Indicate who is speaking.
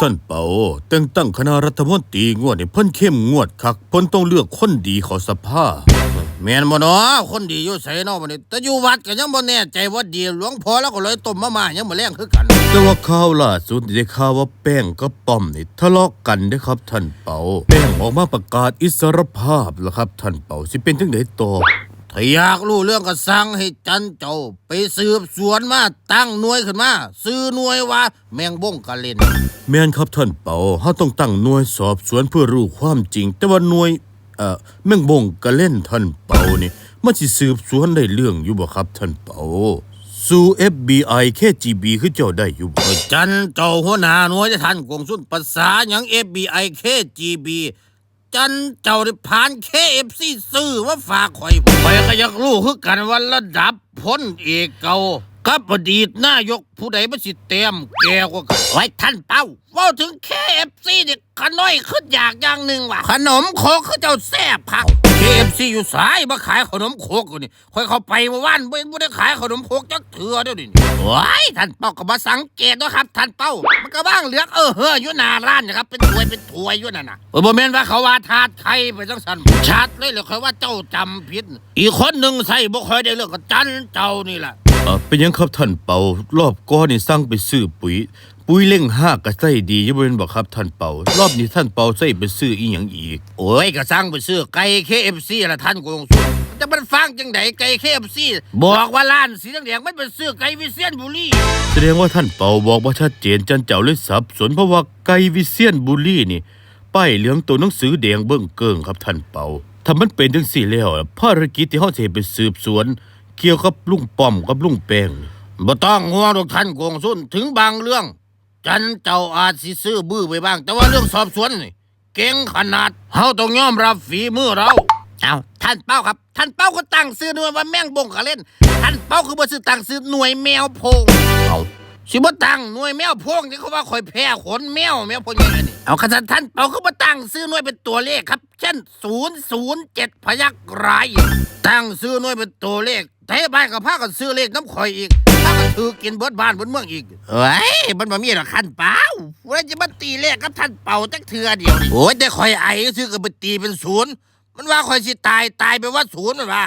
Speaker 1: ท่านเปาแต่งตั้งคณะรัฐมนตรีงวดนี่เพิ่นเข้มงวดคักเพิ่นต้องเลือกคนดีเขอสภา
Speaker 2: แม่นบ่เนาะคนดีอยู่ไสเนาะบัดนี้แต่อยู่วัดก็ยังบ่แน่ใจว่าดีหลวงพ่อแล้วก็เลยต้มมาม่ายังบ่แรงคือกัน
Speaker 1: แต่ว่าข่าวล่าสุดได้ข่าวว่าแป้งกับป้อมนี่ทะเลาะกันเด้อครับท่านเปาแป้งออกมาประกาศอิสรภาพแล้วครับท่านเปาสิเป็นจังไดต่อ
Speaker 2: ถ้าอยากรู้เรื่องก็สั่งให้จันเจ้า ไปสืบสวนมาตั้งหน่วยขึ้นมาซื้อหน่วยว่า แมงบงกะเล่น
Speaker 1: แม่นครับท่านเปาเฮาต้องตั้งหน่วยสอบสวนเพื่อรู้ความจริง แต่ว่าหน่วยเอ่อแม่งบงกะเล่นท่านเปานี่มันสิสืบสวนได้เรื่องอยู่บ่ครับท่านเปาสู้ FBI KGB คือเจ้าได้อยู่บ่
Speaker 2: จันเจ้าหัวหน้าหน่วยจะทันกงสุนภาษาหยัง FBI KGB จันเจ้าได้ผ่าน KFC ซื้อว่าฝากข่อยข่อยก็อยากรู้คือกันว่าระดับพ้นเอกเก่ากับอดีตนายกผู้ใดมาสิเต็มแกกว่ากันไว้ท่านเป้าเว่าถึง KFC เนี่ยขน้อยขึ้นอยากอย่างหนึ่งว่ะขนมโคกเขาเจ้าแซ่บพัก KFC อยู่สายมาขายขนมโคกกูนี่ค่อยเข้าไปเมื่อวานไม่ไม่ได้ขายขนมโคกจักเถื่อเดี๋ยวนี้ว้ายท่านเป้าก็มาสังเกตด้วยครับท่านเป้า มันก็บ้างเหลือกเออเฮ้ออยู่หน้าร้านนะครับ เป็นถวยเป็นถวยอยู่นั่นน่ะเออบ่แม่นว่าเขาว่าทาดไข่ไปจังสันชัดเลยเลยคอยว่าเจ้าจำผิด อีกคนหนึ่งใส่บ่ค่อยได้เรื่องกับจันเจ้านี่แหละ
Speaker 1: เอ่อเป็นหยังครับท่านเปารอบก่อนนี่สั่งไปซื้อปุ๋ย ปุ๋ยเล่งห้าก็ใส่ดีอยู่บ่แม่นบ่ครับท่านเปารอบนี้ท่านเปาใส่ไปซื้ออีหยังอีก
Speaker 2: โอ้ยก็สั่งไปซื้อไก่ KFC ละท่านกงสุนจะมันฟังจังไดไก่ KFC บอกว่าร้านสีแดงๆมันเป็นซื้อไก่วิเชียนบุรี
Speaker 1: แสดงว่าท่านเปาบอกว่าชัดเจนจันเจ้าเลยสับสนเพราะว่าไก่วิเซียนบุรีนี่ป้ายเหลืองตัวหนังสือแดงเบิ่งเกิงครับท่านเปาถ้ามันเป็นจังสี่แล้วภารกิจที่เฮาสิไปสืบสวน เกี่ยวกับลุงป้อมกับลุงแป้งนี่
Speaker 2: บ่ต้องห่วงดอกท่านกงสุนถึงบางเรื่อง จันเจ้าอาจสิซื้อบื้อไปบ้าง แต่ว่าเรื่องสอบสวนนี่เก่งขนาดเฮาต้องยอมรับฝีมือเราเอาท่านเป้าครับ ท่านเป้าก็ตั้งซื้อหน่วยว่าแม่งบงกะเล่น ท่านเป้าคือบ่ซื้อตั้งซื้อหน่วยแมวโพงเอาสิบ่ตั้งหน่วยแมวโพงนี่เขาว่าข่อยแพ้ขนแมวแมวโพงยังไงนี่เอาคันท่านเป้าคือบ่ตั้งซื้อหน่วยเป็นตัวเลขครับ เช่น007พยักร้ายตั้งซื้อหน่วยเป็นตัวเลขเทบ้านกับพากันซื้อเลขน้ำข่อยอีก ถ้ากันถือกินเบิดบ้านเบิดเมืองอีกเฮ้ยมันบ่มีหรอกขั้นเป้าว่าจะมาตีเลขกับท่านเป่าจักเทือเดียวนี่โอ้ยแต่ข่อยไอ้ซื้อก็ไปตีเป็นศูนย์มันว่าข่อยสิตายตายไปว่าศูนย์มันว่า